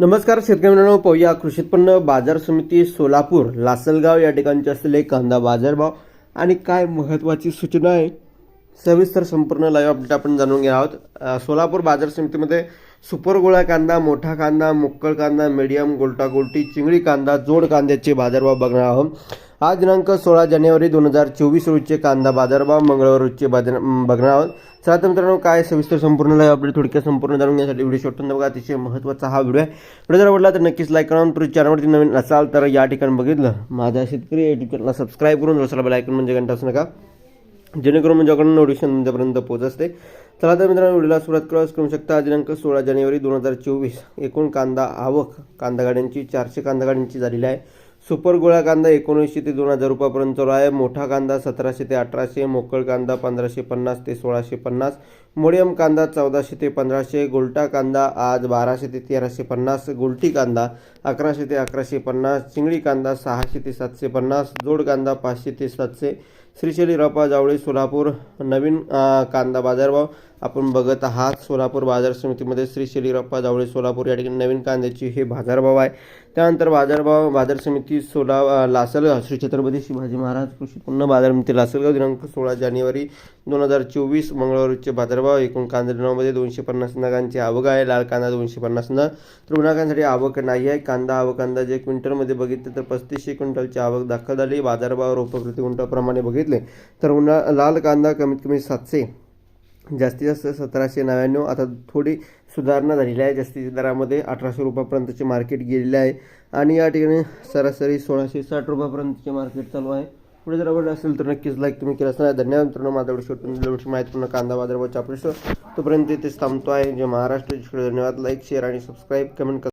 नमस्कार शेतकरी मित्रांनो पाहूया कृषी उत्पन्न बाजार समिती सोलापूर लासलगाव या ठिकाणचे असलेले कांदा बाजारभाव आणि काय महत्त्वाची सूचना आहे सविस्तर संपूर्ण लाईव्ह अपडेट आपण जाणून घेणार आहोत. सोलापूर बाजार समितीमध्ये सुपर गोळा कांदा मोठा कांदा मुक्कळ कांदा मिडियम गोलटा गोलटी चिंगळी कांदा जोड कांद्याचे बाजारभाव बघणार आहोत. आज दिनांक सोळा जानेवारी दोन हजार चोवीस रोजचे कांदा बाजारभाव मंगळवार रोजचे बाजार बघणार आहोत. चला तर मित्रांनो काय सविस्तर संपूर्ण लाईव्ह अपडेट थोडक्यात संपूर्ण जाणून घेण्यासाठी व्हिडिओ शेवटून बघा. अतिशय महत्त्वाचा हा व्हिडिओ आहे. व्हिडिओ जर आवडला तर नक्कीच लाईक करा. तुम्ही चॅनलवरती नवीन असाल तर या ठिकाणी बघितलं. माझा शेतकरी युट्यूब चॅनलला सबस्क्राईब करून दुसरा बेल म्हणजे घंटा असू नका. जेणेकरून म्हणजे माझ्याकडून नोटिफिकेशन तुमच्यापर्यंत पोहोचत असते. चला तर मित्रांनो व्हिडिओला सुरुवात क्रॉस करू शकता दिनांक सोळा जानेवारी दोन हजार चोवीस. एकूण कांदा आवक कांदा गाड्यांची चारशे कांदा गाड्यांची झालेली आहे. सुपर गोळा कांदा एकोणीसशे ते दोन हजार रुपयापर्यंत चालू आहे. मोठा कांदा सतराशे ते अठराशे मोकळ कांदा पंधराशे पन्नास ते सोळाशे पन्नास मोडियम कांदा चौदाशे ते पंधराशे गोलटा कांदा आज बाराशे ते तेराशे पन्नास गोलटी कांदा अकराशे ते अकराशे पन्नास चिंगळी कांदा सहाशे ते सातशे पन्नास जोड कांदा पाचशे ते सातशे श्रीशैली रपा जावळे सोलापूर नवीन कांदा बाजारभाव. आपण बघत आहात सोलापूर बाजार समितीमध्ये श्रीशैली रप्पा जावळे सोलापूर या ठिकाणी नवीन कांद्याची हे बाजारभाव आहे. त्यानंतर बाजारभाव बाजार समिती सोला लासलगाव श्री छत्रपती शिवाजी महाराज कृषी उत्पन्न बाजार समिती लासलगाव दिनांक सोळा जानेवारी दोन हजार चोवीस मंगळवारचे बाजारभाव एकूण कांदा नावामध्ये दोनशे पन्नास नगांची आवक आहे लाल कांदा दोनशे पन्नास नग. तर उन्हाकांसाठी आवक नाही आहे कांदा आवक अंदाजे क्विंटलमध्ये बघितले तर पस्तीसशे क्विंटलची आवक दाखल झाली. बाजारभाव रोप प्रति क्विंटलप्रमाणे बघितले तर उन्हा लाल कांदा कमीत कमी सातशे जास्तीत जास्त सतराशे नव्याण्णव. आता थोडी सुधारणा झालेली आहे. जास्तीच्या दरामध्ये अठराशे रुपयापर्यंतचे मार्केट गेलेले आहे. आणि या ठिकाणी सरासरी सोळाशे साठ रुपयापर्यंतचे मार्केट चालू आहे. पुढे जर आवडलं असेल तर नक्कीच लाईक तुम्ही केलं असणार. धन्यवाद मित्रांनो. माझा व्हिडिओ शेवटून माहितीपूर्ण कांदा बाजारभाव चापरेश्वर तोपर्यंत इथेच थांबतो आहे. जे महाराष्ट्र. धन्यवाद. लाईक शेअर आणि सबस्क्राईब कमेंट